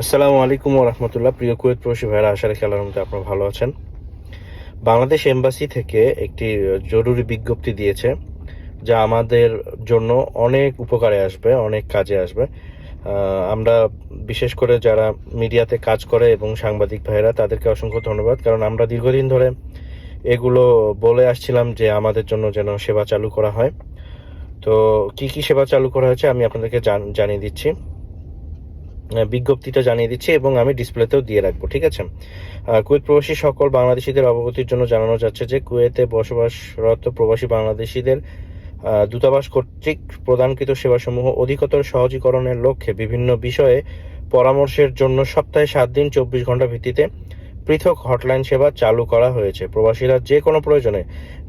আসসালামু আলাইকুম রহমতুল্লাহ। প্রিয় কুয়েত প্রবাসী ভাইরা, আশা রাখি আল্লাহর মধ্যে আপনারা ভালো আছেন। বাংলাদেশ এম্বাসি থেকে একটি জরুরি বিজ্ঞপ্তি দিয়েছে, যা আমাদের জন্য অনেক উপকারে আসবে, অনেক কাজে আসবে। আমরা বিশেষ করে যারা মিডিয়াতে কাজ করে এবং সাংবাদিক ভাইরা, তাদেরকে অসংখ্য ধন্যবাদ। কারণ আমরা দীর্ঘদিন ধরে এগুলো বলে আসছিলাম যে আমাদের জন্য যেন সেবা চালু করা হয়। তো কি কি সেবা চালু করা হয়েছে আমি আপনাদেরকে জান- জানিয়ে দিচ্ছি। বিজ্ঞপ্তিটা জানিয়ে দিচ্ছি এবং আমি ডিসপ্লেতেও দিয়ে রাখব, ঠিক আছে? কুয়েত প্রবাসী সকল বাংলাদেশিদের অবগতির জন্য জানানো যাচ্ছে যে, কুয়েতে বসবাসরত প্রবাসী বাংলাদেশিদের দূতাবাস কর্তৃক প্রদানকৃত সেবাসমূহ অধিকতর সহজীকরণের লক্ষ্যে বিভিন্ন বিষয়ে পরামর্শের জন্য সপ্তাহে সাত দিন, চব্বিশ ঘণ্টা ভিত্তিতে পৃথক হটলাইন সেবা চালু করা হয়েছে। প্রবাসীরা যে কোনো প্রয়োজনে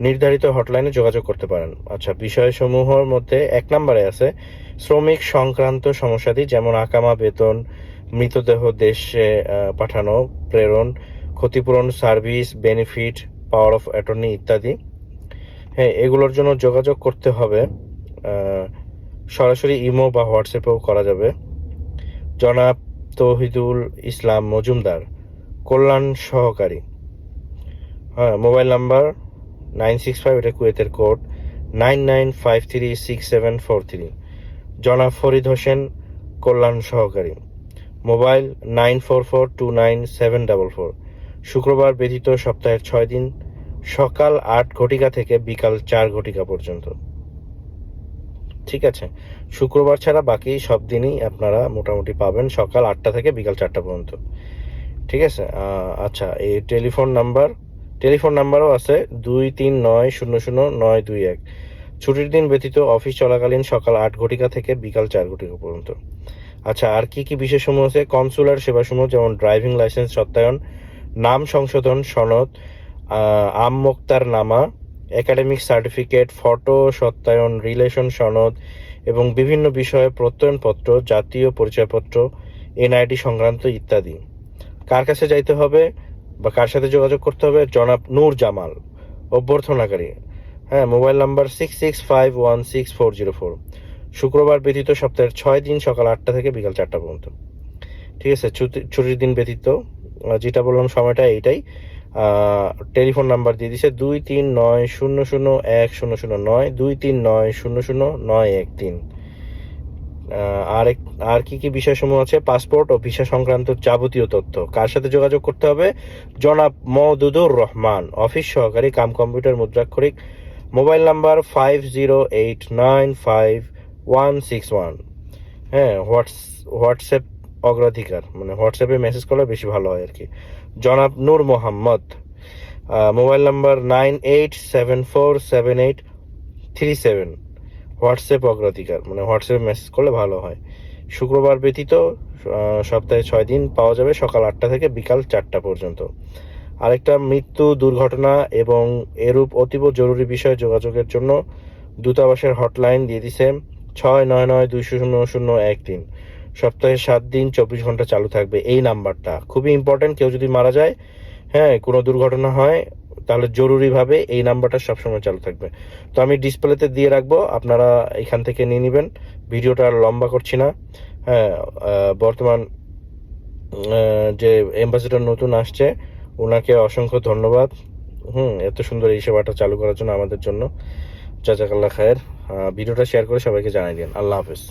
নির্ধারিত হটলাইনে যোগাযোগ করতে পারেন। আচ্ছা বিষয়সমূহের মধ্যে এক নম্বরে আছে, শ্রমিক সংক্রান্ত সমস্যাদি যেমন আকামা বেতন, মৃতদেহ দেশে পাঠানো, প্রেরণ, ক্ষতিপূরণ, service, benefit, power of attorney ইত্যাদি। হ্যাঁ এগুলোর জন্য যোগাযোগ করতে হবে। সরাসরি ইমো বা হোয়াটসঅ্যাপেও করা যাবে। জনাব তৌহিদুল ইসলাম মজুমদার। কল্যাণ সহকারী। হ্যাঁ mobile number nine six five, এটা কুয়েতের code, nine nine five three six seven four three. জনাব ফরিদ হোসেন, কল্যাণ সহকারী। Mobile nine four four two nine seven double four. শুক্রবার ব্যতীত সপ্তাহের ছয় দিন, সকাল আট ঘটিকা থেকে বিকাল চার ঘটিকা পর্যন্ত। ঠিক আছে? শুক্রবার ছাড়া বাকি সব দিনই আপনারা মোটামুটি পাবেন সকাল আটটা থেকে বিকাল চারটা পর্যন্ত। ঠিক আছে? আচ্ছা এই টেলিফোন নাম্বার টেলিফোন নাম্বারও আছে দুই তিন নয় শূন্য শূন্য নয় দুই এক। ছুটির দিন ব্যতীত অফিস চলাকালীন সকাল আট ঘটিকা থেকে বিকাল চার ঘটিকা পর্যন্ত। আচ্ছা আর কি কি বিশেষসমূহ আছে? কনসুলার সেবাসমূহ যেমন ড্রাইভিং লাইসেন্স সত্যায়ন নাম সংশোধন সনদ আহ, আম মোক্তার নামা একাডেমিক সার্টিফিকেট ফটো সত্যায়ন রিলেশন সনদ এবং বিভিন্ন বিষয়ে প্রত্যয়নপত্র জাতীয় পরিচয়পত্র এনআইডি সংক্রান্ত ইত্যাদি। কার কাছে যাইতে হবে বা কার সাথে যোগাযোগ করতে হবে? জনাব নূর জামাল, অভ্যর্থনাকারী। হ্যাঁ mobile number six six five one six four zero four শুক্রবার ব্যতীত সপ্তাহের ছয় দিন সকাল আটটা থেকে বিকাল চারটা পর্যন্ত। ঠিক আছে, ছুটি- ছুটির দিন ব্যতীত যেটা বললাম সময়টা এইটাই। টেলিফোন নাম্বার দিয়ে দিছে দুই তিন নয় শূন্য শূন্য এক শূন্য শূন্য নয়, দুই তিন নয় শূন্য শূন্য নয় এক তিন। আর এক আর কি কি বিষয়সমূহ আছে? পাসপোর্ট ও ভিসা সংক্রান্ত যাবতীয় তথ্য। কার সাথে যোগাযোগ করতে হবে? জনাব মওদুদুর রহমান, অফিস সহকারী cum computer মুদ্রাক্ষরিক, mobile number five zero eight nine five one six one হ্যাঁ হোয়াটস হোয়াটসঅ্যাপ অগ্রাধিকার মানে হোয়াটসঅ্যাপে মেসেজ করলে বেশি ভালো হয় আর কি। জনাব Nur Mohammad mobile number nine eight seven four seven eight three seven WhatsApp অগ্রাধিকার মানে হোয়াটসঅ্যাপে মেসেজ করলে ভালো হয়। শুক্রবার ব্যতীত সপ্তাহে ছয় দিন পাওয়া যাবে সকাল আটটা থেকে বিকাল চারটা পর্যন্ত। আরেকটা মৃত্যু দুর্ঘটনা এবং এরূপ অতীব জরুরি বিষয়ে যোগাযোগের জন্য দূতাবাসের হটলাইন দিয়ে দিছে ছয় নয় নয় দুই শূন্য শূন্য এক তিন। সপ্তাহে সাত দিন, চব্বিশ ঘণ্টা চালু থাকবে। এই নাম্বারটা খুবই ইম্পর্টেন্ট কেউ যদি মারা যায় হ্যাঁ কোনো দুর্ঘটনা হয় তাহলে জরুরিভাবে এই নাম্বারটা সবসময় চালু থাকবে। তো আমি ডিসপ্লেতে দিয়ে রাখব, আপনারা এখান থেকে নিয়ে নেবেন। ভিডিওটা আর লম্বা করছি না। হ্যাঁ বর্তমান যে অ্যাম্বাসেডর নতুন আসছে ওনাকে অসংখ্য ধন্যবাদ। হুম, এত সুন্দর এই সেবাটা চালু করার জন্য আমাদের জন্য। জাজাকাল্লা খায়ের। ভিডিওটা শেয়ার করে সবাইকে জানাই দিন। আল্লাহ হাফেজ।